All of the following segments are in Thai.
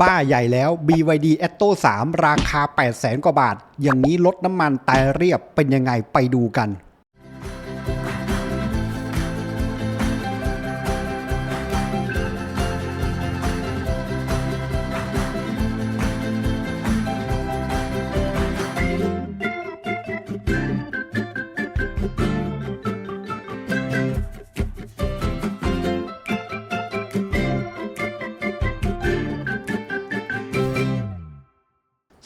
บ้าใหญ่แล้ว BYD Atto 3 ราคา 800,000 กว่าบาท อย่างนี้ลดน้ำมันตายเรียบเป็นยังไงไปดูกัน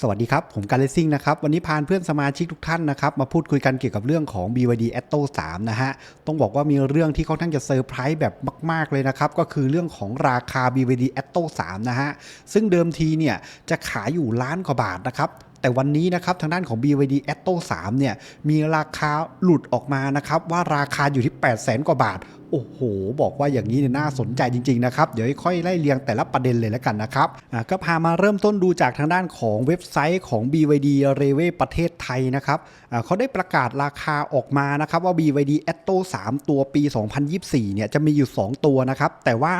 สวัสดีครับ ผมการเลซิ่งนะครับ วันนี้พาเพื่อนสมาชิกทุกท่านนะครับ มาพูดคุยกันเกี่ยวกับเรื่องของ BYD Atto 3 นะฮะ ต้องบอกว่ามีเรื่องที่ค่อนข้างจะเซอร์ไพรส์แบบมาก ๆ เลยนะครับ ก็คือเรื่องของราคา BYD Atto 3 นะฮะ ซึ่งเดิมทีเนี่ยจะขายอยู่ล้านกว่าบาทนะครับ แต่วันนี้นะครับทางด้านของ BYD Atto 3เนี่ยมีราคาหลุดออกมานะครับว่าราคาอยู่ที่ 8 0 0แสนกว่าบาท โอ้โห บอกว่าอย่างนี้เนี่ยน่าสนใจจริง ๆ นะครับ เดี๋ยวค่อยไล่เรียงแต่ละประเด็นเลยแล้วกันนะครับอ่าก็พามาเริ่มต้นดูจากทางด้านของเว็บไซต์ของ BYD r a w a y ประเทศไทยนะครับอ่าเขาได้ประกาศราคาออกมานะครับว่า BYD Atto 3 ตัวปี 2024 เนี่ยจะมีอยู่ 2 ตัวนะครับแต่ว่า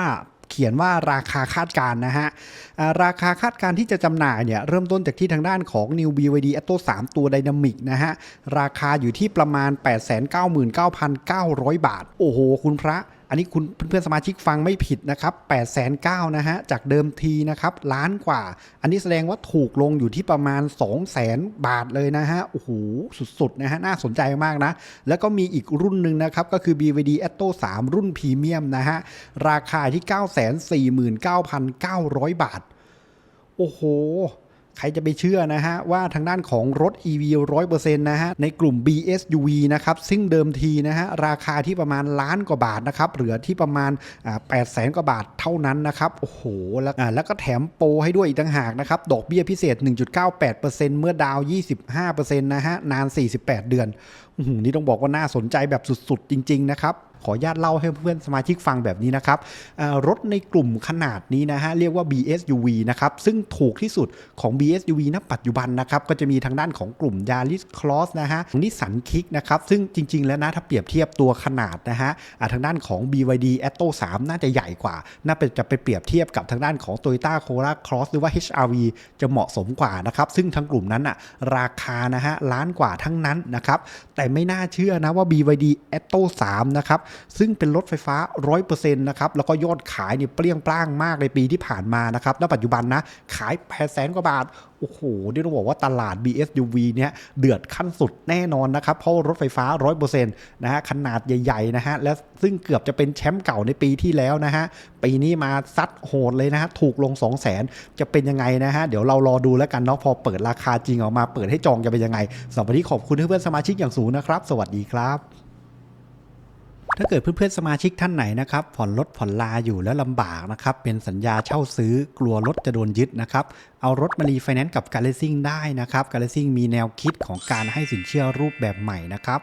เขียนว่าราคาคาดการณ์นะฮะราคาคาดการณ์ที่จะจำหน่ายเนี่ยเริ่มต้นจากที่ทางด้านของ New BYD Atto 3 ตัว Dynamic นะฮะราคาอยู่ที่ประมาณ 899,900 บาท โอ้โห คุณพระ อันนี้คุณเพื่อนๆสมาชิกฟังไม่ผิดนะครับ8 9 0 0 0นเนะฮะ จากเดิมทีนะครับล้านกว่า อันนี้แสดงว่าถูกลงอยู่ที่ประมาณ 2 0 0 0 0 0บาทเลยนะฮะ โอ้โห สุดๆนะฮะ น่าสนใจมากนะ แล้วก็มีอีกรุ่นหนึ่งนะครับ ก็คือ BVD Atto 3 รุ่นพรีเมียมนะฮะ ราคาที่ 949,900 บาท โอ้โห ใครจะไปเชื่อนะฮะ ว่าทางด้านของรถ EV 100%นะฮะ ในกลุ่ม BSUV นะครับ ซึ่งเดิมทีนะฮะ ราคาที่ประมาณล้านกว่าบาทนะครับ เหลือที่ประมาณ8 0 0แสนกว่าบาทเท่านั้นนะครับ โอ้โห แล้วแล้วก็แถมโปรให้ด้วยอีกต่างหากนะครับ ดอกเบี้ยพิเศษ 1.98%เมื่อดาวน์25%นะฮะ นาน 48 เดือนอื้อหือนี่ต้องบอกว่าน่าสนใจแบบสุดๆ จริง ๆ นะครับ ขอญาตเล่าให้เพื่อนสมาชิกฟังแบบนี้นะครับรถในกลุ่มขนาดนี้นะฮะเรียกว่า BSUV นะครับซึ่งถูกที่สุดของ BSUV ณปัจจุบันนะครับก็จะมีทางด้านของกลุ่ม Yaris Cross นะฮะนิสสันคิกนะครับซึ่งจริง ๆ แล้วนะถ้าเปรียบเทียบตัวขนาดนะฮะทางด้านของ BYD Atto 3 น่าจะใหญ่กว่า น่าจะไปเปรียบเทียบกับทางด้านของ Toyota Corolla Cross หรือว่า HRV จะเหมาะสมกว่านะครับซึ่งทั้งกลุ่มนั้นอะราคานะฮะล้านกว่าทั้งนั้นนะครับแต่ไม่น่าเชื่อนะว่า BYD Atto 3 นะครับซึ่งเป็นรถไฟฟ้า 100%นะครับแล้วก็ยอดขายเนี่ยเปรี้ยงปร้างมากในปีที่ผ่านมานะครับณปัจจุบันนะขาย8แสนกว่าบาทโอ้โหนี่ต้องบอกว่าตลาด BSUV เนี่ยเดือดขั้นสุดแน่นอนนะครับ เพราะรถไฟฟ้า 100%นะฮะขนาดใหญ่ๆนะฮะและซึ่งเกือบจะเป็นแชมป์เก่าในปีที่แล้วนะฮะปีนี้มาซัดโหดเลยนะฮะถูกลง 2 0 0 0 0 0 จะเป็นยังไงนะฮะเดี๋ยวเรารอดูแล้วกันเนาะพอเปิดราคาจริงออกมาเปิดให้จองจะเป็นยังไงสำหรับวันนี้ขอบคุณเพื่อนๆสมาชิกอย่างสูงนะครับ สวัสดีครับ ถ้าเกิดเพื่อนๆสมาชิกท่านไหนนะครับผ่อนรถผ่อนลาอยู่แล้วลำบากนะครับเป็นสัญญาเช่าซื้อกลัวรถจะโดนยึดนะครับเอารถมารีไฟแนนซ์กับการเลซิ่งได้นะครับการเลซิ่งมีแนวคิดของการให้สินเชื่อรูปแบบใหม่นะครับ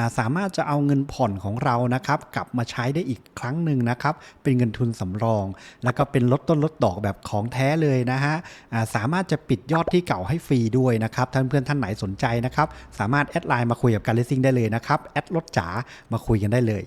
าสามารถจะเอาเงินผ่อนของเรานะครับกลับมาใช้ได้อีกครั้งหนึ่งนะครับเป็นเงินทุนสำรอง แล้วก็เป็นลดต้นลดดอกแบบของแท้เลยนะฮะาสามารถจะปิดยอดที่เก่าให้ฟรีด้วยนะครับท่านเพื่อนท่านไหนสนใจนะครับสามารถแอดไลน์มาคุยกับการเลซิ่งได้เลยนะครับแอดรถจ๋ามาคุยกันได้เลย